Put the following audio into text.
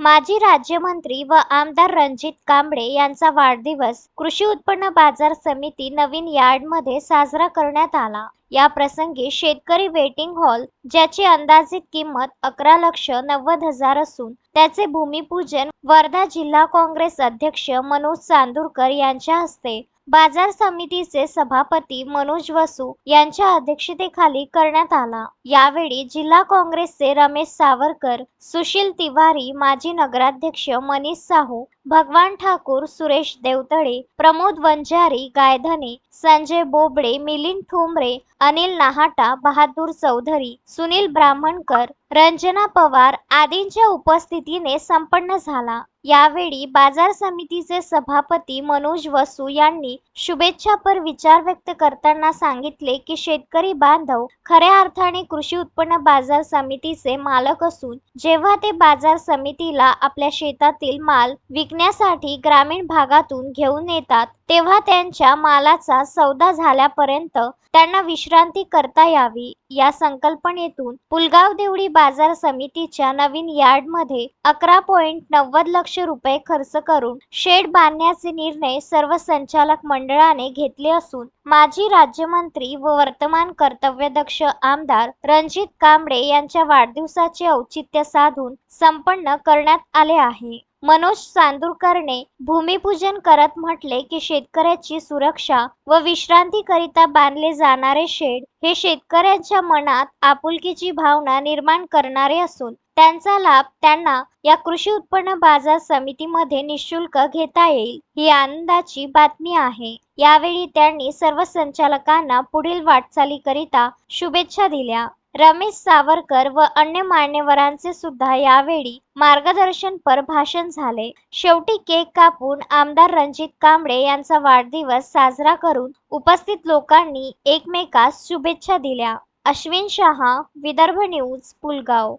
माजी राज्यमंत्री व आमदार रणजित कांबळे यांचा वाढदिवस कृषी उत्पन्न बाजार समिती नवीन यार्डमध्ये साजरा करण्यात आला. या प्रसंगी शेतकरी वेटिंग हॉल ज्याची अंदाजित किंमत अकरा लक्ष नव्वद हजार असून त्याचे भूमिपूजन वर्धा जिल्हा काँग्रेस अध्यक्ष मनोज चांदूरकर यांच्या हस्ते बाजार समितीचे सभापती मनोज वसू यांच्या अध्यक्षतेखाली करण्यात आला. यावेळी जिल्हा काँग्रेसचे रमेश सावरकर सुशील तिवारी माजी नगराध्यक्ष मनीष साहू भगवान ठाकूर सुरेश देवतळे प्रमोद वंजारी गायधने संजय बोबडे मिलिंद ठोंबरे अनिल नाहाटा बहादूर चौधरी सुनील ब्राह्मणकर रंजना पवार आदींच्या उपस्थितीने संपन्न झाला. यावेळी बाजार समितीचे सभापती मनोज वसू यांनी शुभेच्छापर विचार व्यक्त करताना सांगितले की शेतकरी बांधव खऱ्या अर्थाने कृषी उत्पन्न बाजार समितीचे मालक असून जेव्हा ते बाजार समितीला आपल्या शेतातील माल विकण्यासाठी ग्रामीण भागातून घेऊन येतात तेव्हा त्यांच्या मालाचा सौदा झाल्यापर्यंत त्यांना विश्रांती करता यावी. या संकल्पनेतून पुलगाव देवडी बाजार समितीच्या नवीन यार्डमध्ये अकरा पॉईंट नव्वद लक्ष रुपये खर्च करून शेड बांधण्याचे निर्णय सर्व संचालक मंडळाने घेतले असून माजी राज्यमंत्री व वर्तमान कर्तव्यदक्ष आमदार रणजित कांबळे यांच्या वाढदिवसाचे औचित्य साधून संपन्न करण्यात आले आहे. मनोज चांदूरकरने भूमिपूजन करत म्हटले की शेतकऱ्याची सुरक्षा व विश्रांतीकरिता बांधले जाणारे शेड हे शेतकऱ्यांच्या मनात आपुलकीची भावना निर्माण करणारे असून त्यांचा लाभ त्यांना या कृषी उत्पन्न बाजार समितीमध्ये निशुल्क घेता येईल ही आनंदाची बातमी आहे. यावेळी त्यांनी सर्व संचालकांना पुढील वाटचालीकरिता शुभेच्छा दिल्या. रमेश सावरकर व अन्य मान्यवरांचे सुद्धा यावेळी मार्गदर्शनपर भाषण झाले. शेवटी केक कापून आमदार रणजित कांबळे यांचा वाढदिवस साजरा करून उपस्थित लोकांनी एकमेकास शुभेच्छा दिल्या. अश्विन शहा विदर्भ न्यूज पुलगाव.